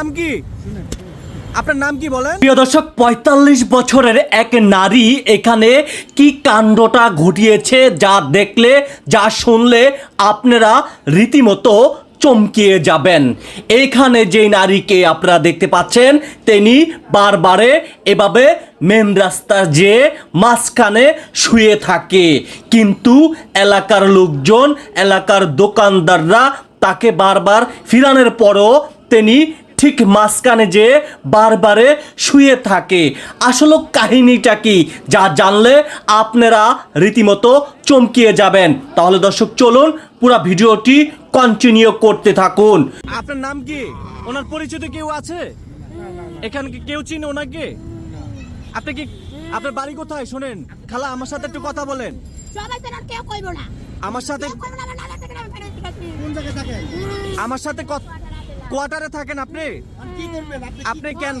নাম কি? আপনার নাম কি বলেন? প্রিয় দর্শক, পঁয়তাল্লিশ বছরের এক নারী এখানে কি কাণ্ডটা ঘটিয়েছে যা দেখলে, যা শুনলে আপনারা রীতিমতো চমকিয়ে যাবেন। এখানে যে নারীকে আপনারা দেখতে পাচ্ছেন, তিনি বারবারে এভাবে মেন রাস্তা যে মাঝখানে শুয়ে থাকে। কিন্তু এলাকার লোকজন, এলাকার দোকানদাররা তাকে বারবার ফিরানোর পরও তিনি ঠিক মাঝখানে যে বারবারে শুয়ে থাকে আসলে কাহিনীটা কি যা জানলে আপনারা রীতিমতো চমকিয়ে যাবেন তাহলে দর্শক চলুন পুরো ভিডিওটি কন্টিনিউ করতে থাকুন আপনার নাম কি ওনার পরিচিত কেউ আছে এখানে কি কেউ চিনে ওনাকে আপনি কি আপনার বাড়ি কোথায় শোনেন খালা আমার সাথে একটু কথা বলেন আমার সাথে আমার সাথে কোয়ার্টারে থাকেন আপনি? কি করবেন আপনি আপনি কেন?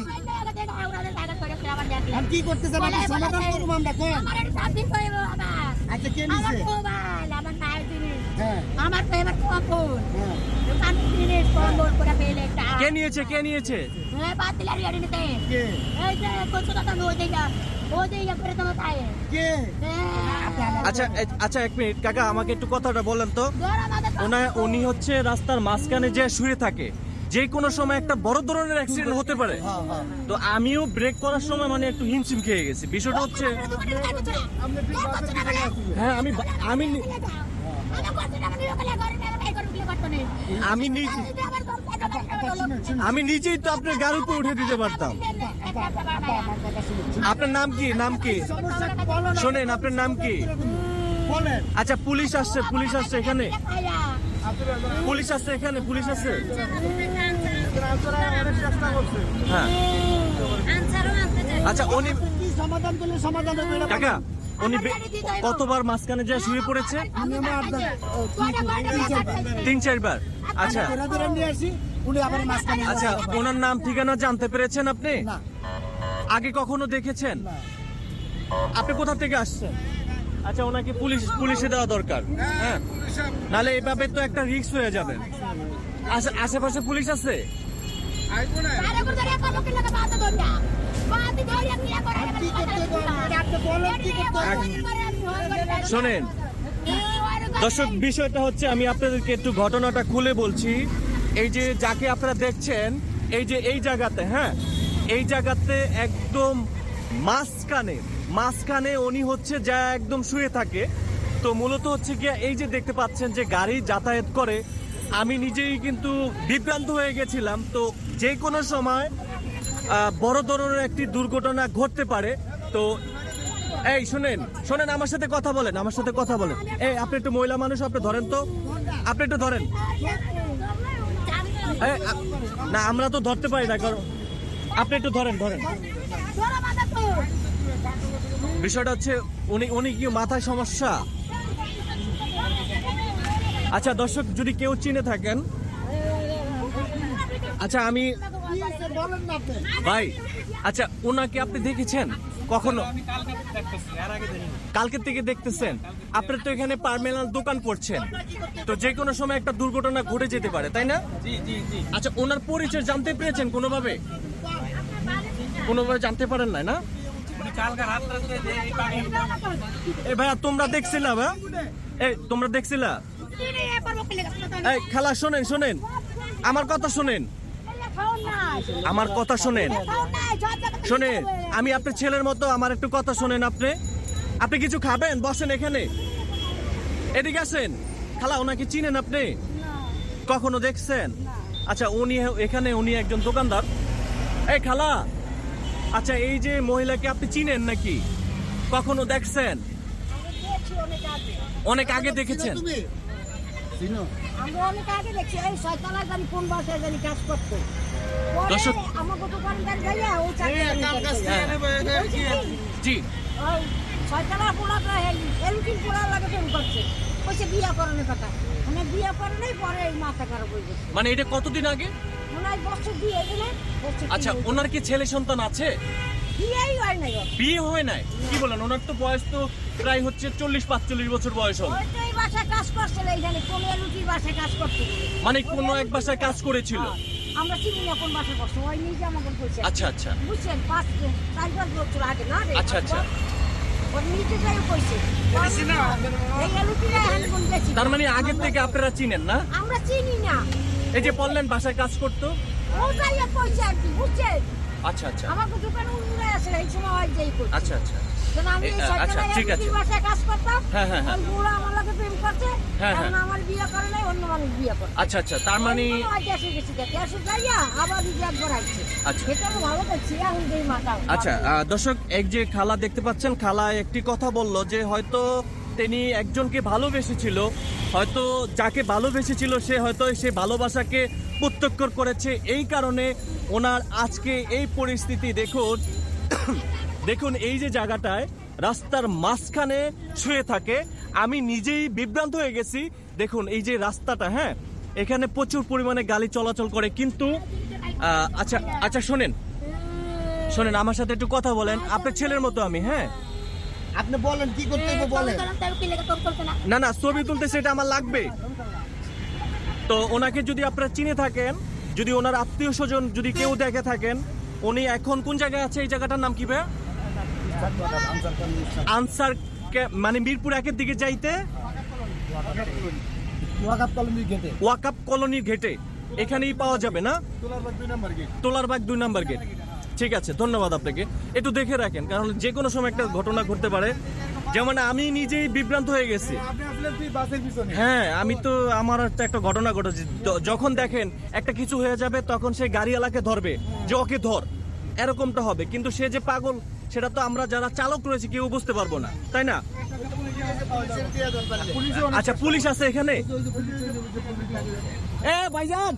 কি করতে চান সমাধান করব আমরা কোন? আমার সাত দিন কইব আমার আচ্ছা কে আমার নিছে আমার জিনিস হ্যাঁ। আমার তো এবার ফোন হ্যাঁ। দোকান জিনিস ফোন বোর্ড করে পেলে কে নিয়েছে? কে নিয়েছে? হ্যাঁ নিতে। কে? এই যে কোচো দাদা ও দেইয়া ও দেইয়া করে তোমার পায়ে কে? হ্যাঁ আচ্ছা আচ্ছা এক মিনিট। কাকা আমাকে একটু কথাটা বলেন তো। ওনা উনি হচ্ছে রাস্তার মাঝখানে যে শুয়ে থাকে। যে কোনো সময় একটা বড় ধরনের অ্যাক্সিডেন্ট হতে পারে। হ্যাঁ হ্যাঁ। তো আমিও ব্রেক করার সময় মানে একটু হিমশিম খেয়ে গেছি। বিষয়টা হচ্ছে হ্যাঁ আমি আমি আমি নিজে আমি নিজেই তো আপনার গাড়ির উপর উঠে দিতে পারতাম। আপনার নাম কি? নাম কি? শোনেন আপনার নাম কি? আচ্ছা পুলিশ আসছে পুলিশ আসছে এখানে। পুলিশ আসছে এখানে পুলিশ আসছে। হ্যাঁ। আচ্ছা উনি সমাধান করলে সমাধান হবে কাকা উনি কতবার মাঝখানে যা শুয়ে পড়েছে? তিন চারবার। আচ্ছা। আচ্ছা ওনার নাম ঠিকানা জানতে পেরেছেন আপনি? আগে কখনো দেখেছেন? আপনি কোথা থেকে আসছেন? আচ্ছা ওনাকে পুলিশ পুলিশে দেওয়া দরকার। হ্যাঁ। নাহলে এভাবে তো একটা রিস্ক হয়ে যাবে। আশেপাশে পুলিশ আছে? শোনেন দর্শক বিষয়টা হচ্ছে আমি আপনাদেরকে একটু ঘটনাটা খুলে বলছি। এই যে যাকে আপনারা দেখছেন এই যে এই জায়গাতে হ্যাঁ এই জায়গাতে একদম মাঝখানে মাঝখানে উনি হচ্ছে যা একদম শুয়ে থাকে। তো মূলত হচ্ছে গিয়ে এই যে দেখতে পাচ্ছেন যে গাড়ি যাতায়াত করে আমি নিজেই কিন্তু বিভ্রান্ত হয়ে গেছিলাম। তো যে কোনো সময় বড় ধরনের একটি দুর্ঘটনা ঘটতে পারে। তো, এই শুনেন, শোনেন, আমার সাথে কথা বলেন, আমার সাথে কথা বলেন। এই, আপনি একটু মহিলা মানুষ, আপনি ধরেন তো। আপনি একটু ধরেন। না, আমরা তো ধরতে পারি না, কারণ আপনি একটু ধরেন ধরেন। বিষয়টা হচ্ছে, উনি উনি কি মাথায় সমস্যা? আচ্ছা দর্শক যদি কেউ চিনে থাকেন আচ্ছা আমি আপনি ভাই আচ্ছা ওনাকে আপনি দেখেছেন? কখনো? কালকের থেকে দেখতেছেন? আপনার তো এখানে পারমেনাল দোকান করছেন। তো যে কোনো সময় একটা দুর্ঘটনা ঘটে যেতে পারে তাই না? আচ্ছা ওনার পরিচয় জানতে পেরেছেন কোনোভাবে? কোনোভাবে জানতে পারেন না? না এ ভাইয়া তোমরা দেখছিলা ভাই এই তোমরা দেখছিলা? এই খেলা শোনেন শোনেন। আমার কথা শোনেন। আমার কথা শোনেন। শোনেন আমি আপনার ছেলের মতো আমার একটু কথা শোনেন আপনি। আপনি কিছু খাবেন? বসেন এখানে। এদিকে আসেন। খালা ওনাকে চিনেন আপনি? কখনো দেখছেন? আচ্ছা উনি এখানে উনি একজন দোকানদার। এই খালা। আচ্ছা এই যে মহিলাকে আপনি চিনেন নাকি? কখনো দেখছেন? অনেক আগে দেখেছেন। চিনো আমরা অনেক আগে দেখছি এই ছয়তলায় জানি কোন বাসায় জানি কাজ করতো। যাইয়া চাকরি জি। লাগে ফোন করছে। কইছে বিয়া করানোর কথা। মানে বিয়া করে নাই পরে এই মাথা খারাপ হয়ে গেছে। মানে এটা কতদিন আগে? মনে হয় বছর দিয়ে আচ্ছা ওনার কি ছেলে সন্তান আছে? বিয়েই হয় নাই বিয়ে হয় নাই? কি বলেন ওনার তো বয়স তো প্রায় হচ্ছে চল্লিশ পাঁচচল্লিশ বছর বয়স হবে। ওই তো এই বাসায় কাজ করছিল এইখানে কোন এলুটির বাসায় কাজ করছে। মানে কোনো এক বাসায় কাজ করেছিল? আমরা চিনি না কোন বাসা করছে ওই নিজে আমাকে বলছে আচ্ছা আচ্ছা। বুঝছেন পাঁচ চার পাঁচ বছর আগে না আচ্ছা, আচ্ছা। তার মানে আগের থেকে আপনারা চিনেন না? আমরা চিনি না। এই যে বললেন বাসায় কাজ করতো? ও যাইয়া কইছে আর কি বুঝছেন? আচ্ছা আচ্ছা। আমাকে দোকানে এই সময় আচ্ছা আচ্ছা। আচ্ছা, ঠিক আছে। হ্যাঁ, হ্যাঁ, হ্যাঁ। আচ্ছা আচ্ছা তার মানে আচ্ছা। আচ্ছা দর্শক এক যে খালা দেখতে পাচ্ছেন খালা একটি কথা বলল যে হয়তো তিনি একজনকে ভালোবেসেছিল হয়তো যাকে ভালোবেসেছিল সে হয়তো সে ভালোবাসাকে প্রত্যক্ষ করেছে এই কারণে ওনার আজকে এই পরিস্থিতি দেখুন দেখুন এই যে জায়গাটায় রাস্তার মাঝখানে শুয়ে থাকে আমি নিজেই বিভ্রান্ত হয়ে গেছি। দেখুন এই যে রাস্তাটা হ্যাঁ এখানে প্রচুর পরিমাণে গাড়ি চলাচল করে কিন্তু আচ্ছা আচ্ছা শোনেন শোনেন আমার সাথে একটু কথা বলেন। আপনার ছেলের মতো আমি হ্যাঁ। আপনি বলেন কি করতে হবে বলেন। না। না ছবি তুলতে সেটা আমার লাগবে। তো ওনাকে যদি আপনারা চিনে থাকেন যদি ওনার আত্মীয় স্বজন যদি কেউ দেখে থাকেন উনি এখন কোন জায়গায় আছে? এই জায়গাটার নাম কি ভাই আনসার মানে মিরপুর একের দিকে যাইতে? ওয়াকাপ কলোনির ঘেটে এখানেই পাওয়া যাবে না? তোলারবাগ দুই নাম্বার গেট। ঠিক আছে ধন্যবাদ আপনাকে। একটু দেখে রাখেন কারণ যে কোনো সময় একটা ঘটনা ঘটতে পারে। যেমন আমি নিজেই বিভ্রান্ত হয়ে গেছি। পিছনে। হ্যাঁ আমি তো আমার একটা ঘটনা ঘটেছে। যখন দেখেন একটা কিছু হয়ে যাবে তখন সে গাড়িওয়ালাকে ধরবে। যে ওকে ধর। এরকমটা হবে। কিন্তু সে যে পাগল সেটা তো আমরা যারা চালক রয়েছে কেউ বুঝতে পারব না। তাই না? আচ্ছা পুলিশ আছে এখানে? এ ভাইজান!